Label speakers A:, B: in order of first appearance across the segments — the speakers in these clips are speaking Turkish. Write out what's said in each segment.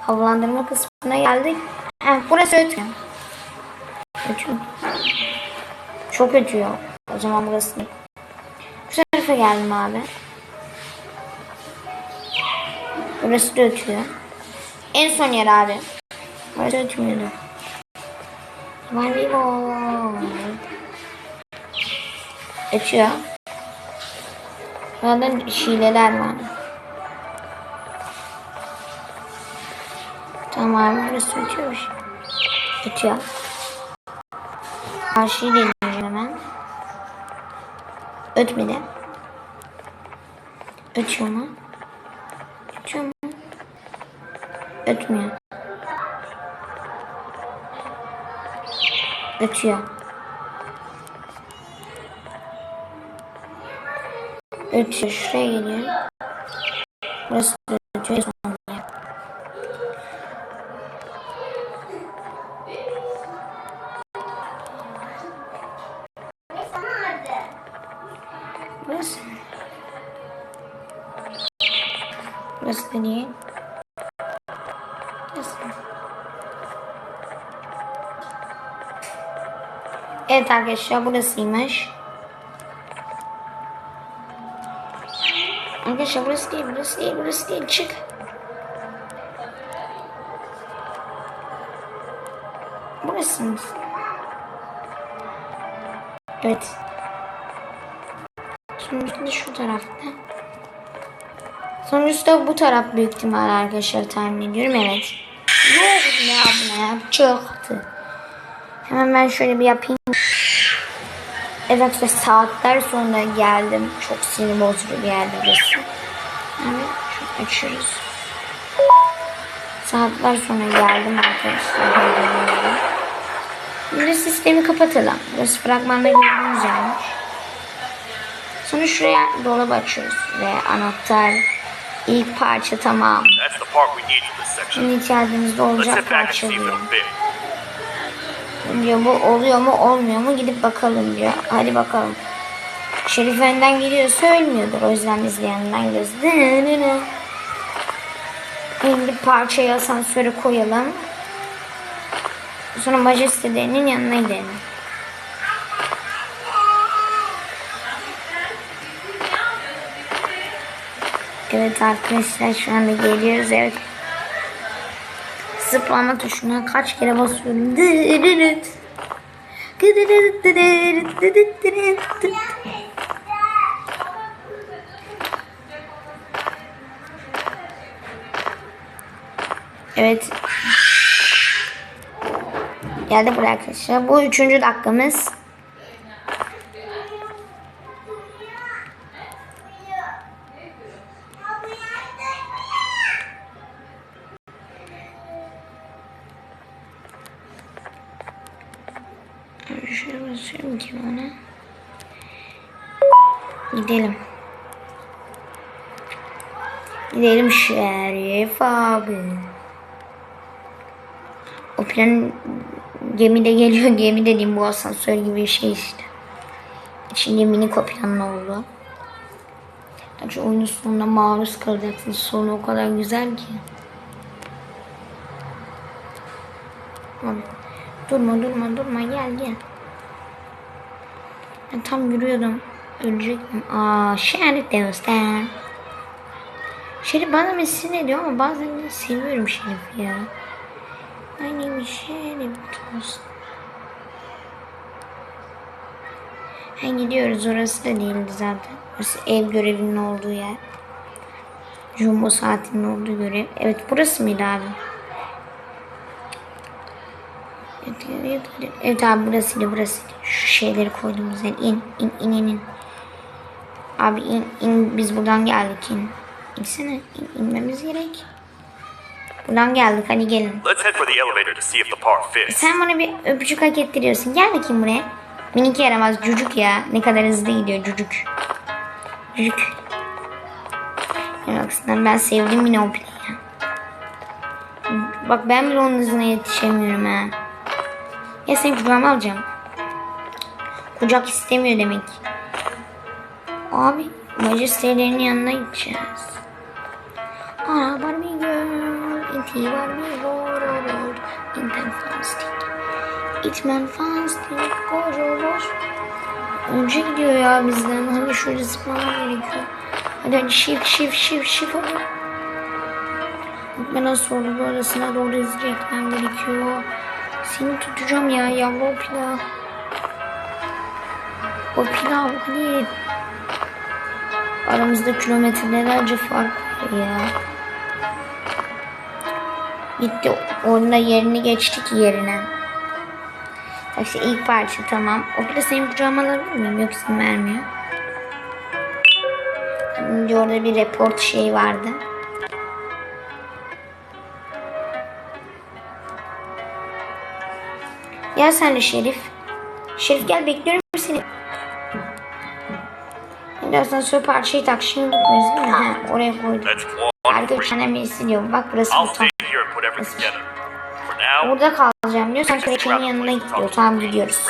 A: havalandırma kısmına geldik. Heh, burası ötüyor. Ötüyor. Çok ötüyor. O zaman burası değil. Şu tarafa geldim abi. Burası da ötüyor. En son yer abi. Burası ötmüyordu. Voleybol. Ötüyor. Burada hileler var. Burası ötüyormuş. Ötüyor. Karşıyı deneyeceğim hemen. Ötmedi. Ötüyor mu? Ötüyor mu? Ötmüyor. Ötüyor. Ötüyor. Şuraya geliyor. Burası da Burası. Burası. Evet arkadaşlar burasıymış. Arkadaşlar burası değil, burası değil, burası değil. Çık. Burası mı? Evet. Sonuçta şu tarafta. Sonuçta bu taraf büyük ihtimal arkadaşlar tahmin ediyorum. Evet. Yok ne ya? Çıktı. Hemen ben şöyle bir yapayım. Evet ve saatler sonra geldim. Çok sinir bozucu bir yerde burası. Evet. Açıyoruz. Saatler sonra geldim arkadaşlar. Şimdi sistemi kapatalım. Burası fragmanda gördüğünüz yermiş. Sonra şuraya dolap açıyoruz. Ve anahtar ilk parça tamam. Şimdi
B: Let's
A: olacak parça diyor. Diyor bu oluyor mu olmuyor mu gidip bakalım diyor. Hadi bakalım. Şerif önden gidiyor söylemiyordur. O yüzden biz de yanından gidiyoruz. Şimdi parçayı asansöre koyalım. Sonra majestelerinin yanına gidelim. Evet arkadaşlar şu anda geliyoruz. Evet. Zıplama tuşuna kaç kere basıyorum. Evet. Geldi buraya arkadaşlar. Bu üçüncü dakikamız. Basıyorum ki ona. Gidelim. Gidelim Şerif abi. O plan gemide geliyor. Gemi dediğim bu asansör gibi bir şey işte. İçinde mini kopyanlı oldu. Tabii oyunun sonunda maruz kalacaksınız. Sonu o kadar güzel ki. Durma durma durma gel gel. Ben tam yürüyordum. Ölecektim. Aa Şerif dostum. Şerif bana sinir ediyor ama bazen de seviyorum Şerif'i ya. Aynı bir Şerif dost. Ha gidiyoruz orası da değildi zaten. Burası ev görevinin olduğu yer. Jumbo saatinin olduğu görev. Evet burası mıydı abi? Evet, evet. evet abi burasıydı burasıydı. Şeyleri koyduğumuz yer. İn in in in. in. Abi in in biz buradan geldik in. İnsene in, inmemiz gerek. Buradan geldik hadi gelin.
B: Let's head for the elevator to see if the part fits.
A: Sen bana bir öpücük hak ettiriyorsun. Gel bakayım buraya. Minik yaramaz çocuk ya. Ne kadar hızlı gidiyor. Çocuk. Ya aslında ben sevdim yine o planı ya. Bak ben bile onun hızına yetişemiyorum ha. Ya seni kucağıma alacağım. Kucak istemiyor demek. Abi majestelerinin yanına gideceğiz. Aa Barbie girl. Fanti var bir horror. Inten Fantastic. Itman Fantastic. Horror. Önce gidiyor ya bizden. Hadi şöyle zıplamam gerekiyor. Hadi hadi shift shift shift shift hadi. Ben nasıl oldu arasına doğru etmem gerekiyor. Seni tutacağım ya yavru pilav. O pilav hadi. Aramızda kilometrelerce fark var ya. Gitti onunla yerini geçtik yerine. İşte ilk parça tamam. O da senin kucağıma alabilir miyim? Yok vermiyor. Şimdi orada bir report şey vardı. Gel sen de Şerif. Şerif gel bekliyorum seni. Şimdi asansör parçayı tak şimdi unutmuyoruz değil mi? Ha, oraya
B: one
A: Harika bir tane birisi diyor. Bak burası
B: now,
A: Burada kalacağım diyor.
B: Grab the
A: yanına git diyor.
B: to
A: Tamam gidiyoruz.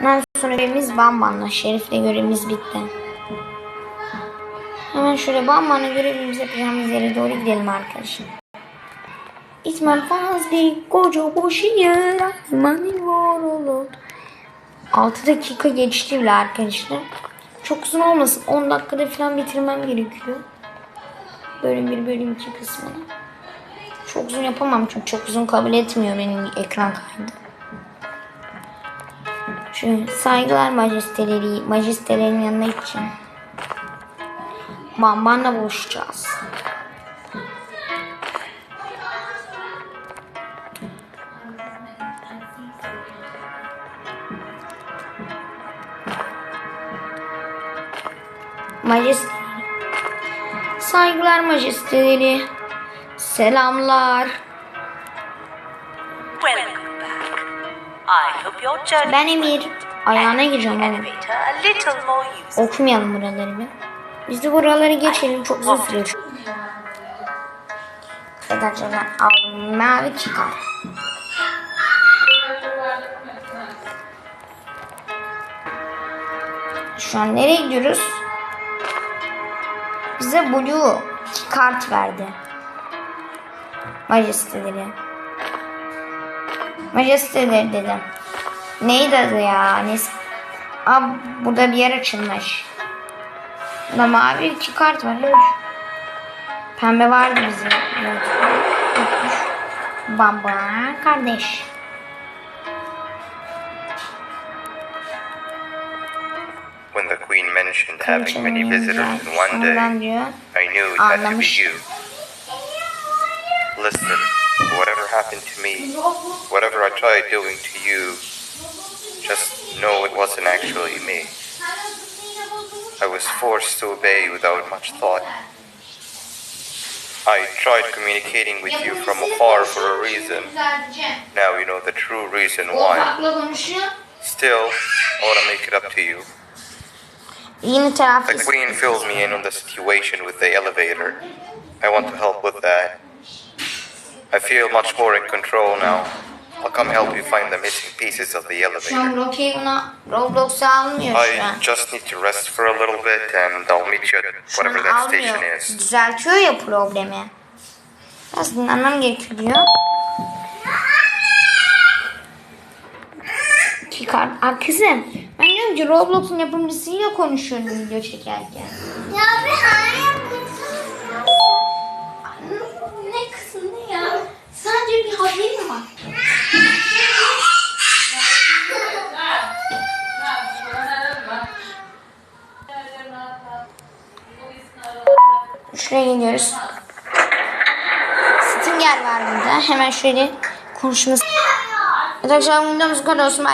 A: Ondan sonra görevimiz Bamban'la. Şerif'le görevimiz bitti. Hemen şöyle Bamban'la görevimizi yapacağımız yere doğru gidelim arkadaşlar. İtmen fazla koca boşu yer imanın var olur. 6 dakika geçti bile arkadaşlar. Çok uzun olmasın. 10 dakikada falan bitirmem gerekiyor. Bölüm 1 bölüm 2 kısmını. Çok uzun yapamam çünkü çok uzun kabul etmiyor benim ekran kaydı. Şöyle saygılar majesteleri, majestelerin yanına gideceğim. Bamban'la buluşacağız. Majesteleri. Saygılar majesteleri. Selamlar.
C: Welcome back. I hope your journey
A: Ben Emir. Ayağına gireceğim oğlum. Okumayalım buraları bir. Biz de buraları geçelim. Çok uzun sürüyor. Arkadaşlar aldım. Mavi çıkar. Şu an nereye gidiyoruz? Bize blue kart verdi. Majesteleri. Majesteleri dedim. Neydi adı ya? Neyse. Aa, burada bir yer açılmış. Burada mavi iki kart var. Evet. Pembe vardı bizim. Baba kardeş.
D: When the Queen mentioned having many visitors in one day. I knew it had to be you. Listen, whatever happened to me, whatever I tried doing to you, just know it wasn't actually me. I was forced to obey without much thought. I tried communicating with you from afar for a reason. Now you know the true reason why. Still, I want to make it up to you. The. Queen fills me in on the situation with the elevator. I want to help with that. I feel much more in control now. I'll come help you find the missing pieces of the elevator.
A: an Rocky buna Roblox'a almıyor şu an.
D: I just need to rest for a little bit and I'll meet you at whatever that station is.
A: Düzeltiyor ya problemi. Biraz dinlenmem gerekiyor kart. Aa kızım. Ben diyorum ki Roblox'un yapımcısıyla konuşuyorum video çekerken.
E: Ya bir hayır
A: Ne ne ya? Sadece bir haberim var. Şuraya gidiyoruz. Stinger var burada. Hemen şöyle konuşması. Arkadaşlar videomuz kadar olsun.